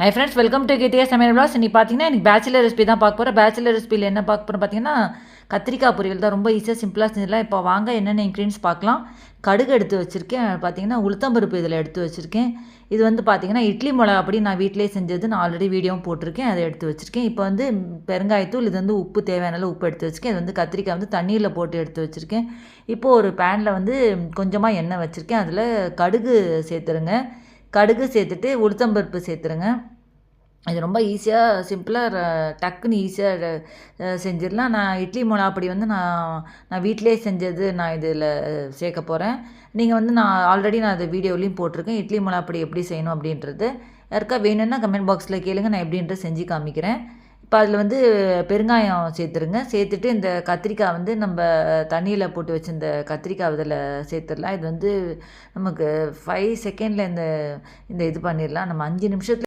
High friends welcome to கேட்டியா சமையல் பிளாஸ் இன்னைக்கு பார்த்தீங்கன்னா எனக்கு பேச்சுலர் ரெசிபி தான் பார்க்க போகிறேன் பேச்சுலர் ரெசிபியில் என்ன பார்க்க போகிறோம் பார்த்தீங்கன்னா கத்திரிக்காய் பொரியல் தான். ரொம்ப ஈஸியாக சிம்பிளாக செஞ்சிடலாம். இப்போ வாங்க என்னென்ன இன்க்ரீடியன்ஸ் பார்க்கலாம். கடுகு எடுத்து வச்சுருக்கேன். பார்த்தீங்கன்னா உளுத்தம்பருப்பு இதில் எடுத்து வச்சுருக்கேன். இது வந்து பார்த்தீங்கன்னா இட்லி மிளகா அப்படி நான் வீட்டிலே செஞ்சது நான் ஆல்ரெடி வீடியோவும் போட்டிருக்கேன். அதை எடுத்து வச்சுருக்கேன். இப்போ வந்து பெருங்காயத்தூள் இது வந்து உப்பு தேவையான உப்பு எடுத்து வச்சுருக்கேன். இது வந்து கத்திரிக்காய் வந்து தண்ணியில் போட்டு எடுத்து வச்சுருக்கேன். இப்போது ஒரு பேனில் வந்து கொஞ்சமாக எண்ணெய் வச்சுருக்கேன். அதில் கடுகு சேர்த்துருங்க. கடுகு சேர்த்துட்டு உளுத்தம்பருப்பு சேர்த்துருங்க. இது ரொம்ப ஈஸியாக சிம்பிளாக டக்குன்னு ஈஸியாக செஞ்சிடலாம். நான் இட்லி மிளகாப்பொடி வந்து நான் நான் வீட்டிலே செஞ்சது நான் இதில் சேர்க்க போகிறேன் நீங்கள் வந்து நான் ஆல்ரெடி நான் அது வீடியோலையும் போட்டிருக்கேன். இட்லி மிளகாப்பொடி எப்படி செய்யணும் அப்படின்றது. யாருக்கா வேணும்னா கமெண்ட் பாக்ஸில் கேளுங்க. நான் எப்படின்ட்டு செஞ்சு காமிக்கிறேன். இப்போ அதில் வந்து பெருங்காயம் சேர்த்துருங்க. சேர்த்துட்டு இந்த கத்திரிக்காய் வந்து நம்ம தண்ணியில் போட்டு வச்சு இந்த கத்திரிக்காய் இதில் சேர்த்துடலாம். இது வந்து நமக்கு ஃபைவ் செகண்டில் இந்த இந்த இது பண்ணிடலாம். நம்ம அஞ்சு நிமிஷத்தில்